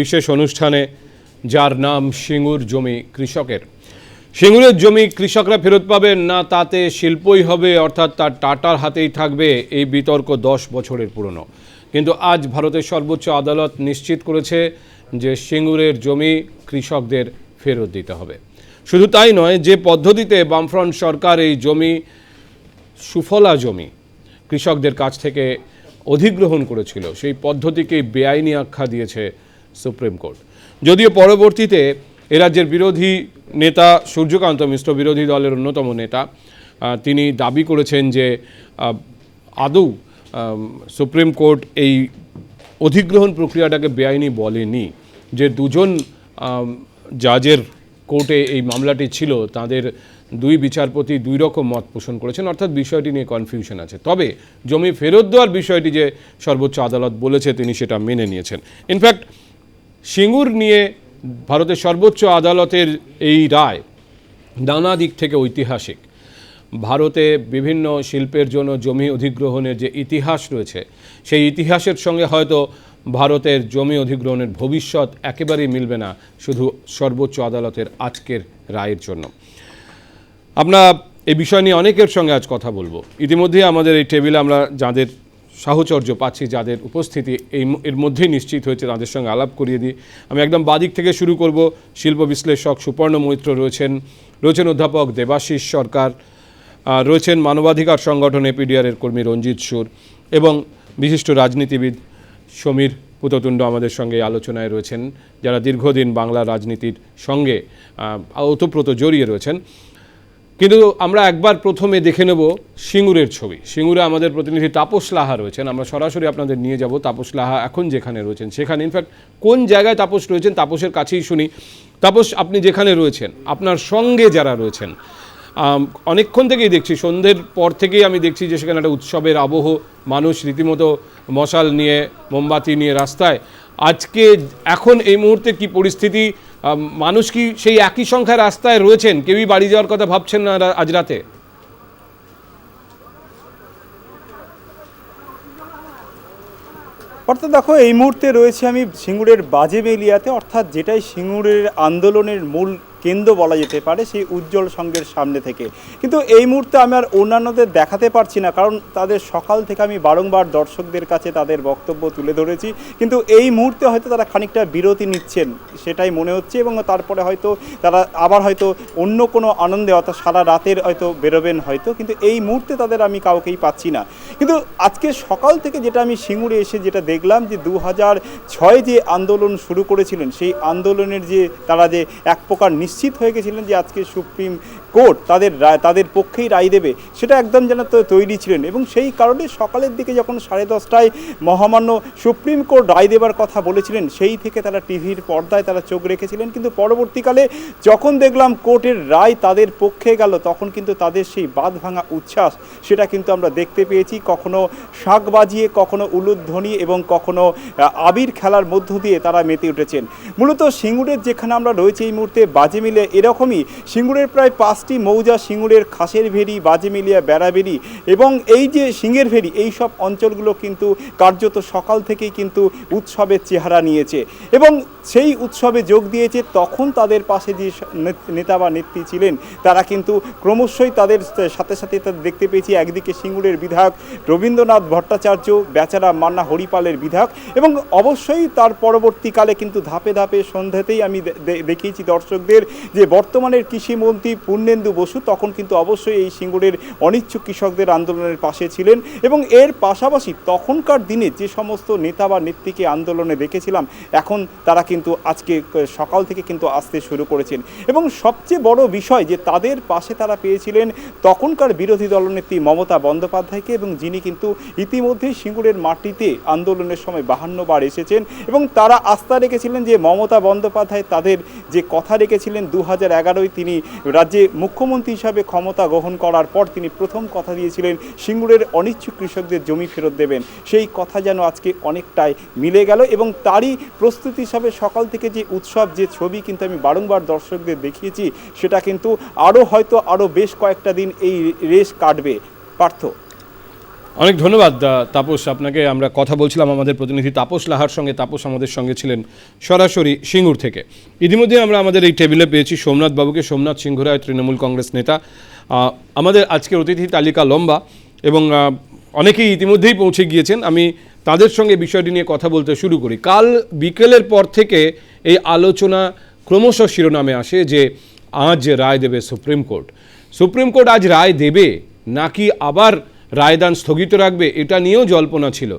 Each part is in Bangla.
বিশেষ অনুষ্ঠানে, যার নাম সিঙ্গুর জমি কৃষকের। সিঙ্গুরের জমি কৃষকরা ফেরত পাবেন না, তাতে শিল্পই হবে, অর্থাৎ তার টাটার হাতেই থাকবে এই বিতর্ক দশ বছরের পুরনো। কিন্তু আজ ভারতের সর্বোচ্চ আদালত নিশ্চিত করেছে যে সিঙ্গুরের জমি কৃষকদের ফেরত দিতে হবে। শুধু তাই নয়, যে পদ্ধতিতে বামফ্রন্ট সরকার এই জমি, সুফলা জমি কৃষকদের কাছ থেকে অধিগ্রহণ করেছিল, সেই পদ্ধতিকে বেআইনি আখ্যা দিয়েছে সুপ্রিম কোর্ট। যদিও পরবর্তীতে এ রাজ্যের বিরোধী নেতা সূর্যকান্ত মিশ্র, বিরোধী দলের অন্যতম নেতা তিনি দাবি করেছেন যে আদৌ সুপ্রিম কোর্ট এই অধিগ্রহণ প্রক্রিয়াটাকে বেআইনি বলেনি। যে দুজন জাজের কোর্টে এই মামলাটি ছিল, তাদের দুই বিচারপতি দুই রকম মত পোষণ করেছেন, অর্থাৎ বিষয়টি নিয়ে কনফিউশন আছে। তবে জমি ফেরত দেওয়ার বিষয়টি যে সর্বোচ্চ আদালত বলেছে, তিনি সেটা মেনে নিয়েছেন। ইনফ্যাক্ট সিঙ্গুর নিয়ে ভারতের সর্বোচ্চ আদালতের এই রায় নানা দিক থেকে ঐতিহাসিক। ভারতে বিভিন্ন শিল্পের জন্য জমি অধিগ্রহণের যে ইতিহাস রয়েছে, সেই ইতিহাসের সঙ্গে হয়তো ভারতের জমি অধিগ্রহণের ভবিষ্যৎ একেবারেই মিলবে না শুধু সর্বোচ্চ আদালতের আজকের রায়ের জন্য। আমরা এই বিষয় নিয়ে অনেকের সঙ্গে আজ কথা বলব। ইতিমধ্যেই আমাদের এই টেবিলে আমরা যাদের সাহচর্য পাচ্ছি যাদের উপস্থিতি এই এর মধ্যেই নিশ্চিত হয়েছে, তাদের সঙ্গে আলাপ করিয়ে দিই। আমি একদম বাদিক থেকে শুরু করব। শিল্প বিশ্লেষক সুপর্ণ মৈত্র রয়েছেন রয়েছেন অধ্যাপক দেবাশিস সরকার রয়েছেন মানবাধিকার সংগঠন এপিডিআরের কর্মী রঞ্জিত সুর এবং বিশিষ্ট রাজনীতিবিদ সমীর পুততুণ্ড আমাদের সঙ্গে আলোচনায় রয়েছেন, যারা দীর্ঘদিন বাংলা রাজনীতির সঙ্গে ওতপ্রোত জড়িয়ে রয়েছেন। কিন্তু আমরা একবার প্রথমে দেখে নেব সিঙ্গুরের ছবি। সিঙ্গুরে আমাদের প্রতিনিধি তাপস লাহা রয়েছেন। আমরা সরাসরি আপনাদের নিয়ে যাব তাপস লাহা এখন যেখানে রয়েছেন। সেখানে ইনফ্যাক্ট কোন জায়গায় তাপস রয়েছেন তাপসের কাছেই শুনি। তাপস, আপনি যেখানে রয়েছেন, আপনার সঙ্গে যারা রয়েছেন অনেকক্ষণ থেকেই দেখছি, সন্ধ্যের পর থেকেই আমি দেখছি যে সেখানে একটা উৎসবের আবহ, মানুষ রীতিমতো মশাল নিয়ে, মোমবাতি নিয়ে রাস্তায়। আজকে, এখন এই মুহূর্তে কি পরিস্থিতি? মানুষ কি সেই একই সংখ্যায় রাস্তায় রয়েছেন? কেউই বাড়ি যাওয়ার কথা ভাবছেন না আজ রাতে? অর্থাৎ দেখো, এই মুহূর্তে রয়েছে আমি সিঙ্গুরের বাজে মেলিয়াতে অর্থাৎ যেটাই সিঙ্গুরের আন্দোলনের মূল কেন্দ্র বলা যেতে পারে সেই উজ্জ্বল সঙ্গের সামনে থেকে। কিন্তু এই মুহূর্তে আমি আর অন্যান্যদের দেখাতে পারছি না, কারণ তাদের সকাল থেকে আমি বারংবার দর্শকদের কাছে তাদের বক্তব্য তুলে ধরেছি। কিন্তু এই মুহূর্তে হয়তো তারা খানিকটা বিরতি নিচ্ছেন, সেটাই মনে হচ্ছে এবং তারপরে হয়তো তারা আবার হয়তো অন্য কোনো আনন্দে অর্থাৎ সারা রাতের হয়তো বেরোবেন হয়তো, কিন্তু এই মুহূর্তে তাদের আমি কাউকেই পাচ্ছি না। কিন্তু আজকে সকাল থেকে যেটা আমি সিঙ্গুরে এসে যেটা দেখলাম যে দু হাজার ছয় যে আন্দোলন শুরু করেছিলেন, সেই আন্দোলনের যে তারা যে এক প্রকার নিশ্চিত হয়ে গেছিলেন যে আজকে সুপ্রিম কোর্ট তাদের তাদের পক্ষেই রায় দেবে, সেটা একদম যেন তৈরি ছিলেন। এবং সেই কারণে সকালের দিকে যখন সাড়ে দশটায় মহামান্য সুপ্রিম কোর্ট রায় দেবার কথা বলেছিলেন, সেই থেকে তারা টিভির পর্দায় তারা চোখ রেখেছিলেন। কিন্তু পরবর্তীকালে যখন দেখলাম কোর্টের রায় তাদের পক্ষে গেল, তখন কিন্তু তাদের সেই বাঁধ ভাঙা উচ্ছ্বাস, সেটা কিন্তু আমরা দেখতে পেয়েছি। কখনো শাক বাজিয়ে, কখনো উলুধ্বনি এবং কখনো আবির খেলার মধ্য দিয়ে তারা মেতে উঠেছেন। মূলত সিঙ্গুরের যেখানে আমরা রয়েছে এই মুহূর্তে বাজে মিলে এরকমই, সিঙ্গুরের প্রায় পাঁচটি মৌজা সিঙ্গুরের খাসের ভেরি, বাজে মিলিয়া বেড়াবেরি এবং এই যে সিংহের ভেরি, এই সব অঞ্চলগুলো কিন্তু কার্যত সকাল থেকেই কিন্তু উৎসবের চেহারা নিয়েছে এবং সেই উৎসবে যোগ দিয়েছে তখন তাদের পাশে যে নেত- বা নেত্রী ছিলেন, তারা কিন্তু ক্রমশই তাদের সাথে সাথে তাদের দেখতে পেয়েছি। একদিকে সিঙ্গুরের বিধায়ক রবীন্দ্রনাথ ভট্টাচার্য, বেচারা মান্না হরিপালের বিধায়ক এবং অবশ্যই তার পরবর্তীকালে কিন্তু ধাপে ধাপে সন্ধ্যাতেই আমি দেখিয়েছি দর্শকদের যে বর্তমানের কৃষিমন্ত্রী পূর্ণেন্দু বসু তখন কিন্তু অবশ্যই এই সিঙ্গুরের অনিচ্ছুক কৃষকদের আন্দোলনের পাশে ছিলেন এবং এর পাশাপাশি তখনকার দিনে যে সমস্ত নেতা বা নেত্রীকে আন্দোলনে দেখেছিলাম, এখন তারা কিন্তু আজকে সকাল থেকে কিন্তু আসতে শুরু করেছেন। এবং সবচেয়ে বড় বিষয় যে তাদের পাশে তারা পেয়েছিলেন তখনকার বিরোধী দলনেত্রী মমতা বন্দ্যোপাধ্যায়কে এবং যিনি কিন্তু ইতিমধ্যেই সিঙ্গুরের মাটিতে আন্দোলনের সময় বাহান্ন বার এসেছেন এবং তারা আস্থা রেখেছিলেন যে মমতা বন্দ্যোপাধ্যায় তাদের যে কথা রেখেছিলেন দু হাজার তিনি রাজ্যে মুখ্যমন্ত্রী হিসাবে ক্ষমতা গ্রহণ করার পর তিনি প্রথম কথা দিয়েছিলেন, সিঙ্গুরের অনিচ্ছুক কৃষকদের জমি ফেরত দেবেন। সেই কথা যেন আজকে অনেকটাই মিলে গেল এবং তারই প্রস্তুতি হিসাবে সকাল থেকে যে উৎসব, যে ছবি কিন্তু আমি বারংবার দর্শকদের দেখিয়েছি, সেটা কিন্তু আরও হয়তো আরও বেশ কয়েকটা দিন এই রেস কাটবে। পার্থ? অনেক ধন্যবাদ তাপস। আপনাকে আমরা কথা বলছিলাম আমাদের প্রতিনিধি তাপস লাহার সঙ্গে। তাপস আমাদের সঙ্গে ছিলেন সরাসরি সিঙ্গুর থেকে। ইতিমধ্যে আমরা আমাদের এই টেবিলে পেয়েছি সোমনাথ বাবুকে সোমনাথ সিংহরায় তৃণমূল কংগ্রেস নেতা। আমাদের আজকের অতিথি তালিকা লম্বা এবং অনেকেই ইতিমধ্যেই পৌঁছে গিয়েছেন। আমি তাদের সঙ্গে বিষয়টি নিয়ে কথা বলতে শুরু করি। কাল বিকেলের পর থেকে এই আলোচনা ক্রমশ শিরোনামে আসে যে, আজ রায় দেবে সুপ্রিম কোর্ট। সুপ্রিম কোর্ট আজ রায় দেবে, নাকি আবার রায়দান স্থগিত রাখবে, এটা নিয়েও জল্পনা ছিল।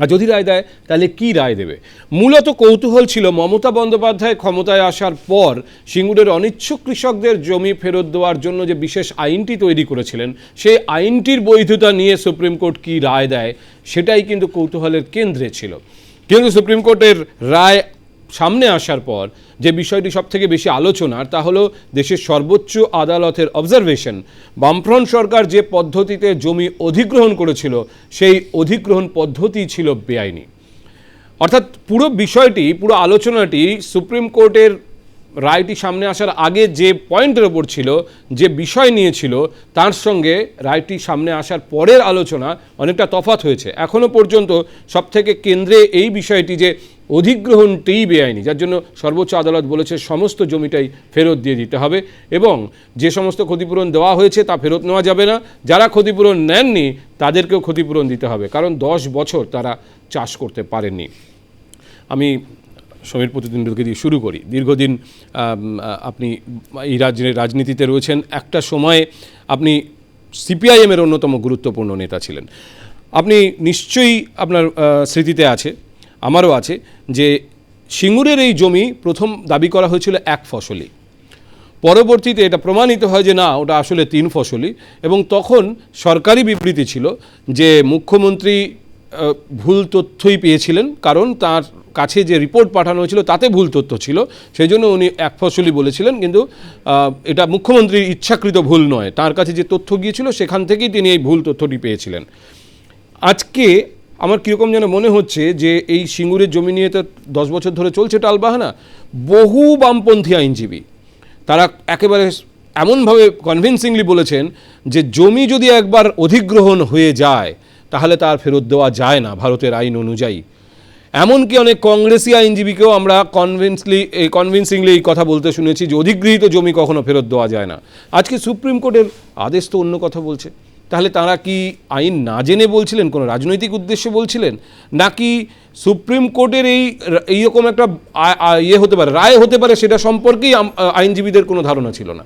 আর যদি রায় দেয়, তাহলে কি রায় দেবে? মূলত কৌতূহল ছিল মমতা বন্দ্যোপাধ্যায় ক্ষমতায় আসার পর সিঙ্গুরের অনিচ্ছুক কৃষকদের জমি ফেরত দেওয়ার জন্য যে বিশেষ আইনটি তৈরি করেছিলেন, সেই আইনটির বৈধতা নিয়ে সুপ্রিম কোর্ট কি রায় দেয়, সেটাই কিন্তু কৌতূহলের কেন্দ্রে ছিল। কিন্তু সুপ্রিম কোর্টের রায় সামনে আসার পর যে বিষয়টি সব থেকে বেশি আলোচনার তা হলো দেশের সর্বোচ্চ আদালতের অবজারভেশন বামফ্রন্ট সরকার যে পদ্ধতিতে জমি অধিগ্রহণ করেছিল, সেই অধিগ্রহণ পদ্ধতি ছিল বেআইনি। অর্থাৎ পুরো বিষয়টি, পুরো আলোচনাটি সুপ্রিম কোর্টের রায়টি সামনে আসার আগে যে পয়েন্টের ওপর ছিল, যে বিষয় নিয়েছিল তার সঙ্গে রায়টি সামনে আসার পরের আলোচনা অনেকটা তফাৎ হয়েছে। এখনও পর্যন্ত সবথেকে কেন্দ্রে এই বিষয়টি যে অধিগ্রহণটিই বেআইনি, যার জন্য সর্বোচ্চ আদালত বলেছে সমস্ত জমিটাই ফেরত দিয়ে দিতে হবে এবং যে সমস্ত ক্ষতিপূরণ দেওয়া হয়েছে তা ফেরত নেওয়া যাবে না। যারা ক্ষতিপূরণ নেননি, তাদেরকেও ক্ষতিপূরণ দিতে হবে, কারণ দশ বছর তারা চাষ করতে পারেননি। আমি সমীর প্রতিদ্বন্দ্বীকে দিয়ে শুরু করি। দীর্ঘদিন আপনি এই রাজনীতিতে রয়েছেন। একটা সময়ে আপনি সিপিআইএমের অন্যতম গুরুত্বপূর্ণ নেতা ছিলেন। আপনি নিশ্চয়ই আপনার স্মৃতিতে আছে আমারও আছে যে সিঙ্গুরের এই জমি প্রথম দাবি করা হয়েছিল এক ফসলি। পরবর্তীতে এটা প্রমাণিত হয় যে না, ওটা আসলে তিন ফসলি এবং তখন সরকারি বিবৃতি ছিল যে মুখ্যমন্ত্রী ভুল তথ্যই পেয়েছিলেন কারণ তার কাছে যে রিপোর্ট পাঠানো হয়েছিল তাতে ভুল তথ্য ছিল। সেই জন্য উনি এক ফসলি বলেছিলেন কিন্তু এটা মুখ্যমন্ত্রীর ইচ্ছাকৃত ভুল নয়। তার কাছে যে তথ্য গিয়েছিল সেখান থেকেই তিনি এই ভুল তথ্যটি পেয়েছিলেন। আজকে আমার কীরকম যেন মনে হচ্ছে যে এই সিঙ্গুরের জমি নিয়ে তো দশ বছর ধরে চলছে টালবাহানা, বহু বামপন্থী আইনজীবী, তারা একেবারে এমনভাবে কনভিনসিংলি বলেছেন যে জমি যদি একবার অধিগ্রহণ হয়ে যায়, তাহলে তার ফেরত দেওয়া যায় না ভারতের আইন অনুযায়ী। এমনকি অনেক কংগ্রেসি আইনজীবীকেও আমরা কনভিন্সলি এই কনভিনসিংলি এই কথা বলতে শুনেছি যে অধিগৃহীত জমি কখনো ফেরত দেওয়া যায় না। আজকে সুপ্রিম কোর্টের আদেশ তো অন্য কথা বলছে। তাহলে তারা কি আইন না জেনে বলছিলেন? কোনো রাজনৈতিক উদ্দেশ্যে বলছিলেন? নাকি সুপ্রিম কোর্টের এই এইরকম একটা ইয়ে হতে পারে, রায় হতে পারে, সেটা সম্পর্কেই আইনজীবীদের কোনো ধারণা ছিল না?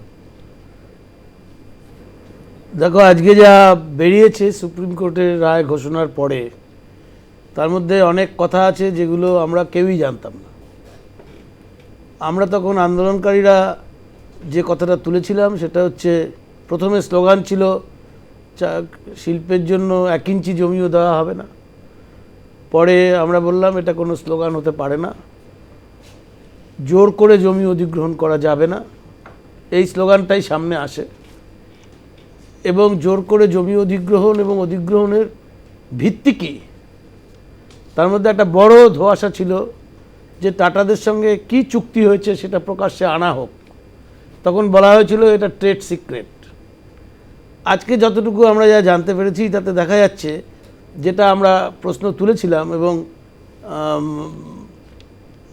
দেখো, আজকে যা বেরিয়েছে সুপ্রিম কোর্টের রায় ঘোষণার পরে, তার মধ্যে অনেক কথা আছে যেগুলো আমরা কেউই জানতাম না। আমরা তখন আন্দোলনকারীরা যে কথাটা তুলেছিলাম, সেটা হচ্ছে প্রথমে স্লোগান ছিল শিল্পের জন্য এক ইঞ্চি জমিও দেওয়া হবে না। পরে আমরা বললাম, এটা কোনো স্লোগান হতে পারে না। জোর করে জমি অধিগ্রহণ করা যাবে না। এই স্লোগানটাই সামনে আসে। এবং জোর করে জমি অধিগ্রহণ এবং অধিগ্রহণের ভিত্তি কী? তার মধ্যে একটা বড় ধোঁয়াশা ছিল যে টাটাদের সঙ্গে কি চুক্তি হয়েছে সেটা প্রকাশ্যে আনা হোক। তখন বলা হয়েছিল এটা ট্রেড সিক্রেট। আজকে যতটুকু আমরা যা জানতে পেরেছি, তাতে দেখা যাচ্ছে যেটা আমরা প্রশ্ন তুলেছিলাম এবং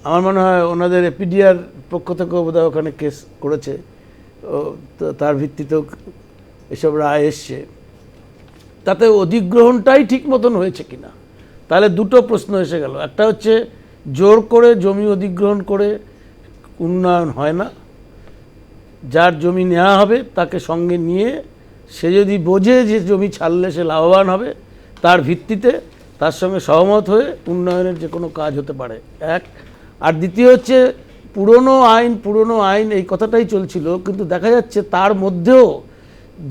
আমার মনে হয় ওনাদের এপিডিআর পক্ষ থেকেও বোধহয় ওখানে কেস করেছে। তো তার ভিত্তিতেও এসব রায় এসছে। তাতে অধিগ্রহণটাই ঠিক মতন হয়েছে কিনা? তাহলে দুটো প্রশ্ন এসে গেল। একটা হচ্ছে, জোর করে জমি অধিগ্রহণ করে উন্নয়ন হয় না। যার জমি নেওয়া হবে, তাকে সঙ্গে নিয়ে সে যদি বোঝে যে জমি ছাড়লে সে লাভবান হবে, তার ভিত্তিতে তার সঙ্গে সহমত হয়ে উন্নয়নের যে কোনো কাজ হতে পারে। এক। আর দ্বিতীয় হচ্ছে, পুরনো আইন পুরনো আইন এই কথাটাই চলছিল, কিন্তু দেখা যাচ্ছে তার মধ্যেও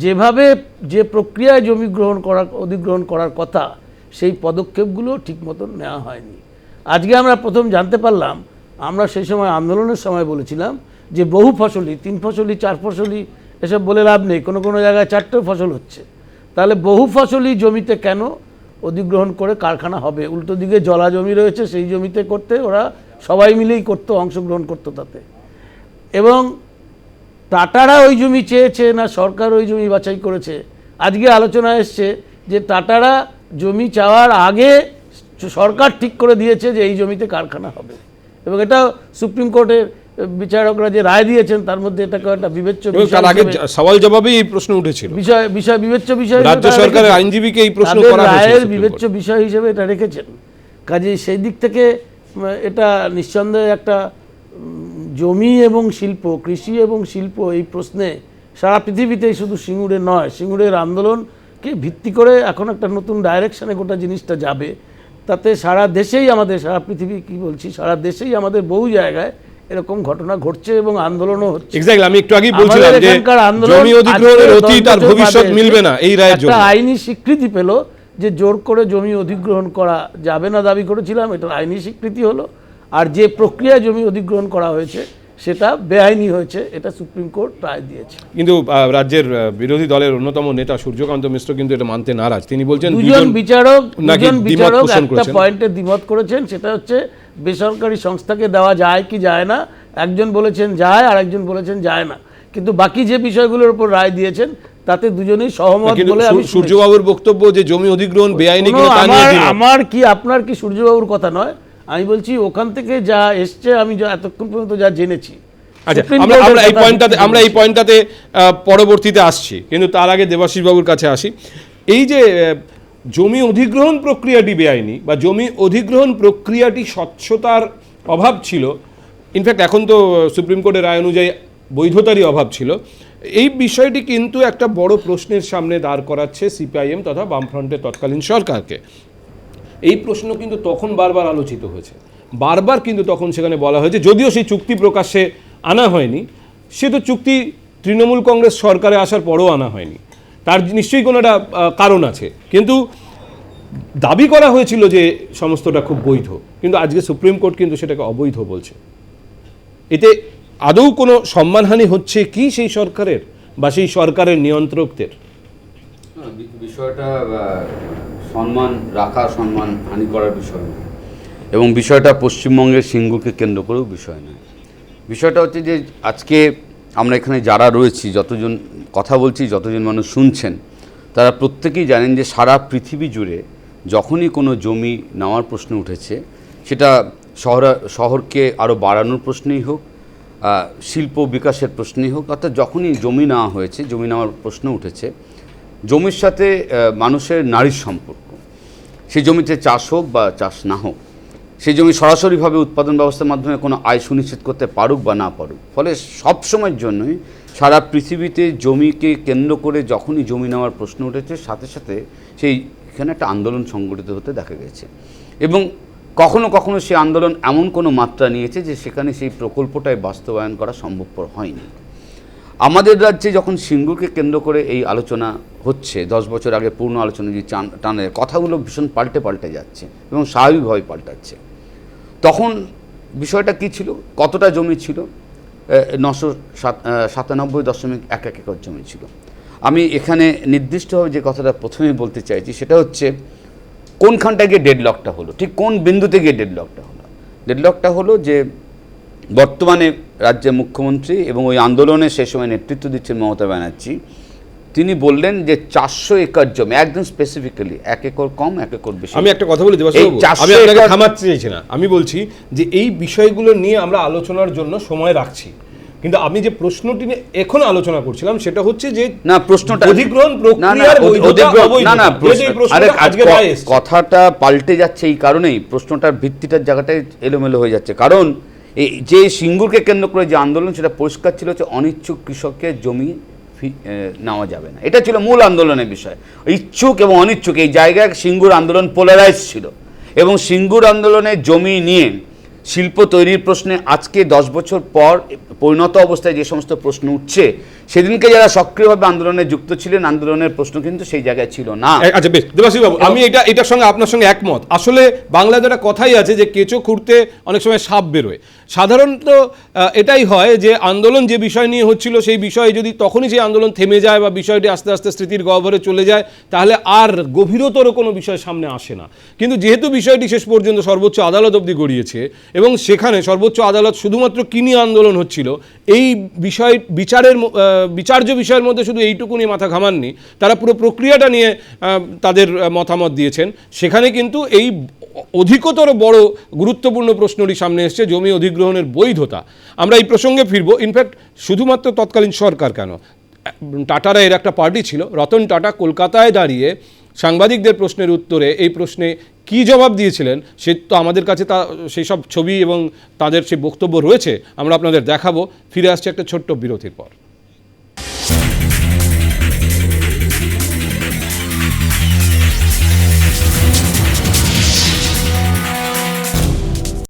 যেভাবে যে প্রক্রিয়ায় জমি গ্রহণ করার অধিগ্রহণ করার কথা, সেই পদক্ষেপগুলো ঠিক মতন নেওয়া হয়নি। আজকে আমরা প্রথম জানতে পারলাম, আমরা সেই সময় আন্দোলনের সময় বলেছিলাম যে বহু ফসলি, তিন ফসলি, চার ফসলি এসব বলে লাভ নেই। কোনো কোনো জায়গায় চারটে ফসল হচ্ছে। তাহলে বহু ফসলই জমিতে কেন অধিগ্রহণ করে কারখানা হবে? উল্টো দিকে জলা জমি রয়েছে, সেই জমিতে করতে ওরা সবাই মিলেই করতো, অংশগ্রহণ করতো তাতে। এবং টাটারা ওই জমি চেয়েছে না সরকার ওই জমি বাছাই করেছে? আজকে আলোচনা এসছে যে টাটারা জমি চাওয়ার আগে সরকার ঠিক করে দিয়েছে যে এই জমিতে কারখানা হবে। এবং এটা সুপ্রিম কোর্টের বিচারকরা যে রায় দিয়েছেন তার মধ্যে এটাকে একটা বিবেচ্য বিষয় তার আগে সওয়াল জবাবেই এই প্রশ্ন উঠেছিল। বিষয় বিষয় বিবেচ্য বিষয় রাজ্য সরকারের আইনজীবীকে এই প্রশ্ন করা হয়েছিল রায়ের বিবেচ্য বিষয় হিসেবে এটা রেখেছেন। কাজে সেই দিক থেকে এটা নিঃসন্দেহে একটা জমি এবং শিল্প কৃষি এবং শিল্প এই প্রশ্নে সারা পৃথিবীতেই শুধু সিঙ্গুরে নয় সিঙ্গুরের আন্দোলনকে ভিত্তি করে এখন একটা নতুন ডাইরেকশনে গোটা জিনিসটা যাবে। তাতে সারা দেশেই আমাদের সারা পৃথিবী কি বলছি সারা দেশেই আমাদের বহু জায়গায় এরকম ঘটনা ঘটছে এবং আন্দোলনও হচ্ছে। এক্স্যাক্টলি আমি একটু আগেই বলছিলাম যে জমি অধিগ্রহণের অতীত আর ভবিষ্যৎ মিলবে না এই রায়ের জন্য। একটা আইনি স্বীকৃতি পেল যে জোর করে জমি অধিগ্রহণ করা যাবে না দাবি করেছিলাম এটার আইনি স্বীকৃতি হলো। আর যে প্রক্রিয়ায় জমি অধিগ্রহণ করা হয়েছে সেটা বেআইনি হয়েছে এটা সুপ্রিম কোর্ট রায় দিয়েছে। কিন্তু রাজ্যের বিরোধী দলের অন্যতম নেতা সূর্যকান্ত মিশ্র কিন্তু এটা মানতে নারাজ। তিনি বলছেন দুজন বিচারক দুজন বিচারক একটা পয়েন্টে দ্বিমত করেছেন সেটা হচ্ছে বেসরকারি সংস্থাকে দেওয়া যায় কি যায় না? একজন বলেছেন যায় আর একজন বলেছেন যায় না। কিন্তু বাকি যে বিষয়গুলোর উপর রায় দিয়েছেন তাতে দুজনেই সহমত বলে আমি সূর্যবাবুর বক্তব্য যে জমি অধিগ্রহণ বেআইনি আমার কি আপনার কি সূর্যবাবুর কথা নয়? আমি বলছি ওখান থেকে যা এসছে আমি এতক্ষণ পর্যন্ত যা জেনেছি। আচ্ছা আমরা আমরা এই পয়েন্টটাতে আমরা এই পয়েন্টটাতে পরবর্তীতে আসছি। কিন্তু তার আগে দেবাশিস বাবুর কাছে আসি। এই যে জমি অধিগ্রহণ প্রক্রিয়াটি বেআইনি বা জমি অধিগ্রহণ প্রক্রিয়াটি স্বচ্ছতার অভাব ছিল। ইনফ্যাক্ট এখন তো সুপ্রিম কোর্টের রায় অনুযায়ী বৈধতারই অভাব ছিল। এই বিষয়টি কিন্তু একটা বড় প্রশ্নের সামনে দাঁড় করাচ্ছে সিপিআইএম তথা বামফ্রন্টের তৎকালীন সরকারকে। এই প্রশ্ন কিন্তু তখন বারবার আলোচিত হয়েছে। বারবার কিন্তু তখন সেখানে বলা হয়েছে, যদিও সেই চুক্তি প্রকাশ্যে আনা হয়নি, সে তো চুক্তি তৃণমূল কংগ্রেস সরকারে আসার পরও আনা হয়নি। তার নিশ্চয়ই কোনো একটা কারণ আছে। কিন্তু দাবি করা হয়েছিল যে সমস্তটা খুব বৈধ। কিন্তু আজকে সুপ্রিম কোর্ট কিন্তু সেটাকে অবৈধ বলছে। এতে আদৌ কোনো সম্মানহানি হচ্ছে কি সেই সরকারের বা সেই সরকারের নিয়ন্ত্রকদের? বিষয়টা সম্মান, রাখা সম্মান, হানি করার বিষয় নয়। এবং বিষয়টা পশ্চিমবঙ্গের সিঙ্গুরকে কেন্দ্র করেও বিষয় নয়। বিষয়টা হচ্ছে যে আজকে আমরা এখানে যারা রয়েছি, যতজন কথা বলছি, যতজন মানুষ শুনছেন, তারা প্রত্যেকেই জানেন যে সারা পৃথিবী জুড়ে যখনই কোনো জমি নেওয়ার প্রশ্ন উঠেছে, সেটা শহর, শহরকে আরও বাড়ানোর প্রশ্নেই হোক শিল্প বিকাশের প্রশ্নেই হোক, অর্থাৎ যখনই জমি নেওয়া হয়েছে, জমি নেওয়ার প্রশ্ন উঠেছে, জমির সাথে মানুষের নারীর সম্পর্ক। সেই জমিতে চাষ হোক বা চাষ না হোক সেই জমি সরাসরিভাবে উৎপাদন ব্যবস্থার মাধ্যমে কোনো আয় সুনিশ্চিত করতে পারুক বা না পারুক। ফলে সব সময়ের জন্যই সারা পৃথিবীতে জমিকে কেন্দ্র করে যখনই জমি নেওয়ার প্রশ্ন উঠেছে, সাথে সাথে সেই এখানে একটা আন্দোলন সংগঠিত হতে দেখা গেছে। এবং কখনো কখনো সেই আন্দোলন এমন কোনো মাত্রা নিয়েছে যে সেখানে সেই প্রকল্পটাই বাস্তবায়ন করা সম্ভবপর হয়নি। আমাদের রাজ্যে যখন সিঙ্গুরকে কেন্দ্র করে এই আলোচনা হচ্ছে, দশ বছর আগে পূর্ণ আলোচনা যে চান- টানে কথাগুলো ভীষণ পাল্টে পাল্টে যাচ্ছে এবং স্বাভাবিকভাবে পাল্টাচ্ছে। তখন বিষয়টা কি ছিল? কতটা জমি ছিল? নশো সাতানব্বই দশমিক এক এক একর জমি ছিল। আমি এখানে নির্দিষ্টভাবে যে কথাটা প্রথমে বলতে চাইছি, সেটা হচ্ছে কোনখানটা গিয়ে ডেডলকটা হলো? ঠিক কোন বিন্দুতে গিয়ে ডেডলকটা হলো? ডেডলকটা হলো যে বর্তমানে রাজ্যের মুখ্যমন্ত্রী এবং ওই আন্দোলনে সে সময় নেতৃত্ব দিচ্ছেন মমতা ব্যানার্জি। তিনি বললেন যে চারশো একর জমি একদম স্পেসিফিক্যালি এক একর কম এক একর বেশি। আমি একটা কথা বলি 400 আমি আপনাকে থামাতে চাইছি না। আমি বলছি যে এই বিষয়গুলো নিয়ে আমরা আলোচনার জন্য সময় রাখছি। কিন্তু আমি যে প্রশ্নটি নিয়ে এখন আলোচনা করছিলাম সেটা হচ্ছে যে না প্রশ্নটা অধিগ্রহণ প্রক্রিয়ার না না প্রশ্ন- আরে আজকে। কথাটা পাল্টে যাচ্ছে এই কারণেই প্রশ্নটার ভিত্তিটার জায়গাটাই এলোমেলো হয়ে যাচ্ছে। কারণ এই যে সিঙ্গুরকে কেন্দ্র করে যে আন্দোলন সেটা পরিষ্কার ছিল যে অনিচ্ছুক কৃষকের জমি নেওয়া যাবে না। এটা ছিল মূল আন্দোলনের বিষয়। ইচ্ছুক এবং অনিচ্ছুক, এই জায়গায় সিঙ্গুর আন্দোলন পোলারাইজ ছিল। এবং সিঙ্গুর আন্দোলনের জমি নিয়ে শিল্প তৈরির প্রশ্নে আজকে দশ বছর পর পরিণত অবস্থায় যে সমস্ত প্রশ্ন উঠছে সেদিনকে যারা সক্রিয়ভাবে আন্দোলনে যুক্ত ছিলেন আন্দোলনের প্রশ্ন কিন্তু সেই জায়গায় ছিল না। আচ্ছা বেশ। দেবাশিস বাবু আমি এটা এটার সঙ্গে আপনার সঙ্গে একমত। আসলে বাংলায় একটা কথাই আছে যে কেঁচো খুঁড়তে অনেক সময় সাপ বেরোয়। সাধারণত এটাই হয় যে আন্দোলন যে বিষয় নিয়ে হচ্ছিল সেই বিষয়ে যদি তখনই সেই আন্দোলন থেমে যায় বা বিষয়টি আস্তে আস্তে স্মৃতির গহ্বরে চলে যায় তাহলে আর গভীরতর কোনো বিষয় সামনে আসে না। কিন্তু যেহেতু বিষয়টি শেষ পর্যন্ত সর্বোচ্চ আদালত অবধি গড়িয়েছে এবং সেখানে সর্বোচ্চ আদালত শুধুমাত্র কি নিয়ে আন্দোলন হচ্ছিল এই বিষয় বিচারের বিচার্য বিষয়ের মধ্যে শুধু এইটুকুনি মাথা ঘামাননি, তারা পুরো প্রক্রিয়াটা নিয়ে তাদের মতামত দিয়েছেন। সেখানে কিন্তু এই অধিকতর বড় গুরুত্বপূর্ণ প্রশ্নটি সামনে এসছে, জমি অধিগ্রহণের বৈধতা। আমরা এই প্রসঙ্গে ফিরবো। ইনফ্যাক্ট শুধুমাত্র তৎকালীন সরকার কেন? টাটারা এর একটা পার্টি ছিল। রতন টাটা কলকাতায় দাঁড়িয়ে সাংবাদিকদের প্রশ্নের উত্তরে এই প্রশ্নে কি জবাব দিয়েছিলেন, সে তো আমাদের কাছে তা, সেই সব ছবি এবং তাদের সেই বক্তব্য রয়েছে, আমরা আপনাদের দেখাবো। ফিরে আসছে একটা ছোট্ট বিরতির পর।